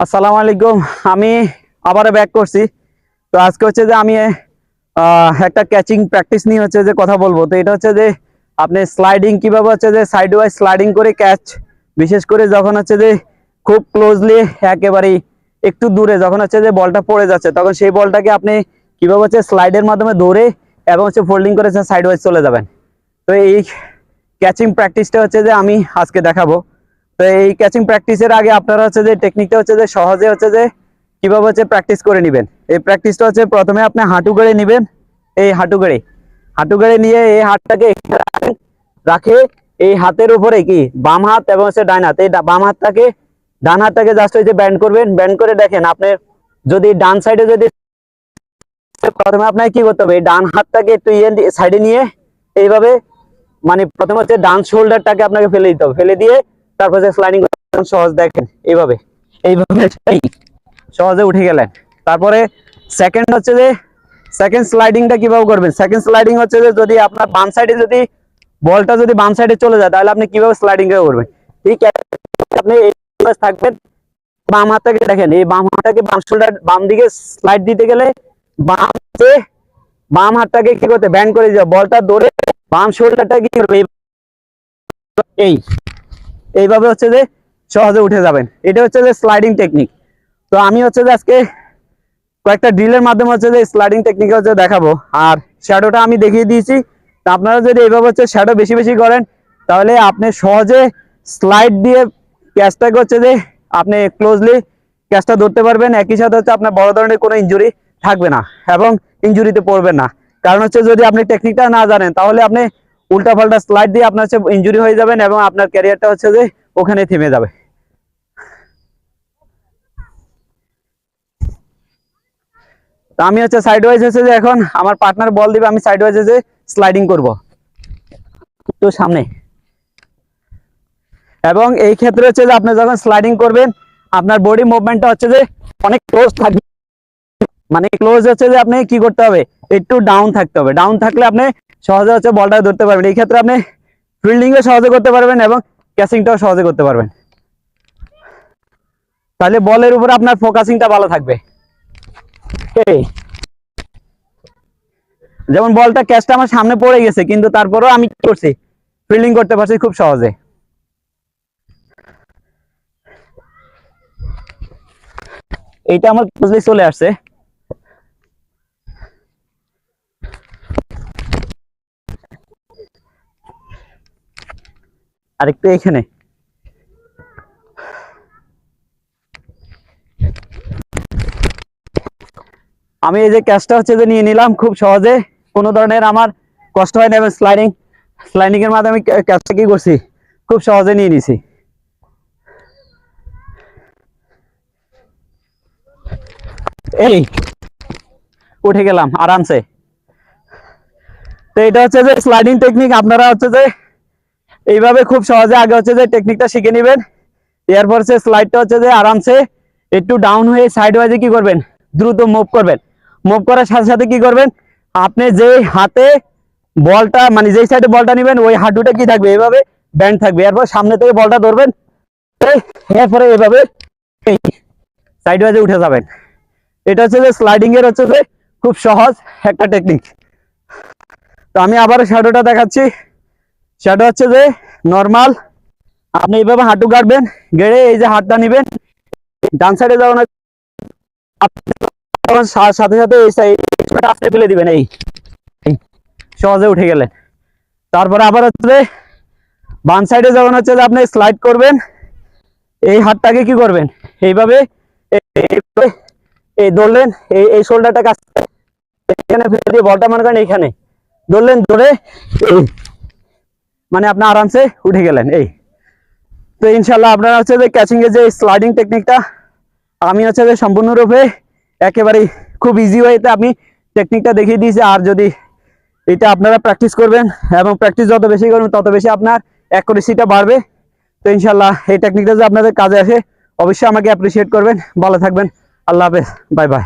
আসসালামু আলাইকুম। আমি আবারও ব্যাক করছি। তো আজকে হচ্ছে যে আমি একটা ক্যাচিং প্র্যাকটিস নিয়ে হচ্ছে যে কথা বলব। তো এটা হচ্ছে যে আপনি স্লাইডিং কীভাবে হচ্ছে যে সাইড ওয়াইজ স্লাইডিং করে ক্যাচ বিশেষ করে যখন হচ্ছে যে খুব ক্লোজলি একেবারেই একটু দূরে যখন হচ্ছে যে বলটা পড়ে যাচ্ছে, তখন সেই বলটাকে আপনি কীভাবে হচ্ছে স্লাইডের মাধ্যমে ধরে এবং হচ্ছে ফোল্ডিং করে সাইড ওয়াইজ চলে যাবেন। তো এই ক্যাচিং প্র্যাকটিসটা হচ্ছে যে আমি আজকে দেখাবো। তো এই ক্যাচিং প্র্যাকটিসের আগে আপনারা হচ্ছে যে টেকনিকটা হচ্ছে যে সহজে হচ্ছে যে কীভাবে হচ্ছে প্র্যাকটিস করে নেবেন। এই প্র্যাকটিসটা হচ্ছে প্রথমে আপনি হাঁটু গড়ে নেবেন। এই হাঁটু গড়ে। হাঁটু গড়ে নিয়ে এই হাতটাকে রাখে এই হাতের উপরে কি? বাম হাত এবং হচ্ছে ডান হাত। এই বাম হাতটাকে, ডান হাতটাকে জাস্ট ওই যে ব্যান্ড করবেন। ব্যান্ড করে দেখেন আপনি যদি ডান সাইডে যদি প্রথমে আপনাকে কি করতে হবে? ডান হাতটাকে একটু ইয়ে সাইডে নিয়ে এইভাবে মানে প্রথমে হচ্ছে ডান শোল্ডারটাকে আপনাকে ফেলে দিতে হবে। ফেলে দিয়ে তারপর যে স্লাইডিং সহজ দেখেন এইভাবে। এইভাবে সহজে উঠে গেলেন। তারপরে সেকেন্ড হচ্ছে যে সেকেন্ড স্লাইডিংটা কীভাবে করবেন? সেকেন্ড স্লাইডিং হচ্ছে যে যদি আপনার বাম সাইডে যদি বলটা যদি বাম সাইডে চলে যায় তাহলে আপনি কীভাবে স্লাইডিং করবেন? ঠিক আপনি থাকবেন বাম হাতটাকে দেখেন এই বাম হাতটাকে বাম শোল্ডার বাম দিকে স্লাইড দিতে গেলে বাম বাম হাতটাকে কি করতে ব্যান্ড করে হবে। বলটা ধরে বাম শোল্ডারটা কি করবে? এই। এইভাবে হচ্ছে যে সহজে উঠে যাবেন। এটা হচ্ছে যে স্লাইডিং টেকনিক তো আমি হচ্ছে যে আজকে কয়েকটা ড্রিলের মাধ্যমে হচ্ছে যে স্লাইডিং টেকনিক হচ্ছে দেখাবো। আর শ্যাডোটা আমি দেখিয়ে দিয়েছি। তা আপনারা যদি এইভাবে হচ্ছে শ্যাডো বেশি বেশি করেন, তাহলে আপনি সহজে স্লাইড দিয়ে ক্যাচটাকে হচ্ছে যে আপনি ক্লোজলি ক্যাচটা ধরতে পারবেন। একই সাথে হচ্ছে আপনার বড় ধরনের কোনো ইনজুরি থাকবে না এবং ইনজুরিতে পড়বেন না। কারণ হচ্ছে যদি আপনি টেকনিকটা না জানেন, তাহলে আপনি উল্টা পাল্টা স্লাইড দিয়ে আপনার হচ্ছে ইনজুরি হয়ে যাবেন এবং আপনার ক্যারিয়ারটা হচ্ছে যে ওখানে থেমে যাবে। আমি হচ্ছে সাইড ওয়াইজ হচ্ছে যে এখন আমার পার্টনার বল দিবে, আমি সাইড ওয়াইজ হচ্ছে স্লাইডিং করব। তো সামনে। এবং এই ক্ষেত্রে হচ্ছে যে আপনি যখন স্লাইডিং করবেন, আপনার বডি মুভমেন্টটা হচ্ছে যে অনেক ক্লোজ থাকবে। মানে ক্লোজ হচ্ছে যে আপনি কি করতে হবে? একটু ডাউন থাকতে হবে। ডাউন থাকলে আপনি সহজে হচ্ছে বলটা ধরতে পারবেন। এই ক্ষেত্রে আপনি ফিল্ডিংও সহজে করতে পারবেন এবং ক্যাচিংটাও সহজে করতে পারবেন। তাহলে বলের উপরে আপনার ফোকাসিংটা ভালো থাকবে। যেমন বলটা ক্যাচটা আমার সামনে পড়ে গেছে, কিন্তু তারপরেও আমি কি করছি? ফিল্ডিং করতে পারছি খুব সহজে। এইটা আমার চলে আসছে। আরেকটু এখানে। আমি এই যে ক্যাচটা হচ্ছে যে নিয়ে নিলাম খুব সহজে, কোনো ধরনের আমার কষ্ট হয় না এবং স্লাইডিং স্লাইডিং এর মাধ্যমে ক্যাচটা কি করছি? খুব সহজে নিয়ে নিছি। এই, উঠে গেলাম, আরামসে। তো এটা হচ্ছে যে স্লাইডিং টেকনিক আপনারা হচ্ছে যে এইভাবে খুব সহজে আগে হচ্ছে যে টেকনিকটা শিখে নেবেন। এরপর সে স্লাইডটা হচ্ছে যে আরামসে একটু ডাউন হয়ে সাইড ওয়াইজে কি করবেন? দ্রুত মুভ করবেন। মুভ করার সাথে সাথে কি করবেন? আপনি যে হাতে বলটা মানে যেই সাইডে বলটা নেবেন, ওই হাঁটুটা কি থাকবে? এইভাবে ব্যান্ড থাকবে। এরপর সামনে থেকে বলটা ধরবেন। এরপরে এইভাবে সাইড ওয়াইজে উঠে যাবেন। এটা হচ্ছে যে স্লাইডিং এর হচ্ছে যে খুব সহজ একটা টেকনিক তো আমি আবার শ্যাডোটা দেখাচ্ছি। শ্যাডো হচ্ছে যে নর্মাল আপনি এইভাবে হাঁটু গাড়বেন গেড়ে এই যে হাতটা নেবেন, ডান সাইডে আপনি সাথে সাথে এই সাইড আপনি ফেলে দিবেন, এই সহজে উঠে গেলেন তারপরে আবার হচ্ছে বাম সাইডে যখন হচ্ছে যে আপনি স্লাইড করবেন, এই হাতটাকে কি করবেন? এইভাবে এই- ধরলেন, এই এই শোল্ডারটা কাছ এখানে ফেলে দিয়ে বলটা মনে করেন এইখানে। ধরলেন, ধরে মানে আপনি আরামসে উঠে গেলেন, এই। তো ইনশাল্লাহ আপনারা হচ্ছে যে ক্যাচিং এর যে স্লাইডিং টেকনিকটা আমি হচ্ছে যে সম্পূর্ণরূপে একেবারেই খুব ইজি ওয়েতে আমি টেকনিকটা দেখিয়ে দিয়েছি। আর যদি এটা আপনারা প্র্যাকটিস করবেন এবং প্র্যাকটিস যত বেশি করবেন, তত বেশি আপনার অ্যাকুরেসিটা বাড়বে। তো ইনশাল্লাহ এই টেকনিকটা যে আপনাদের কাজে আসে, অবশ্যই আমাকে অ্যাপ্রিসিয়েট করবেন। ভালো থাকবেন। আল্লাহ হাফেজ। Bye bye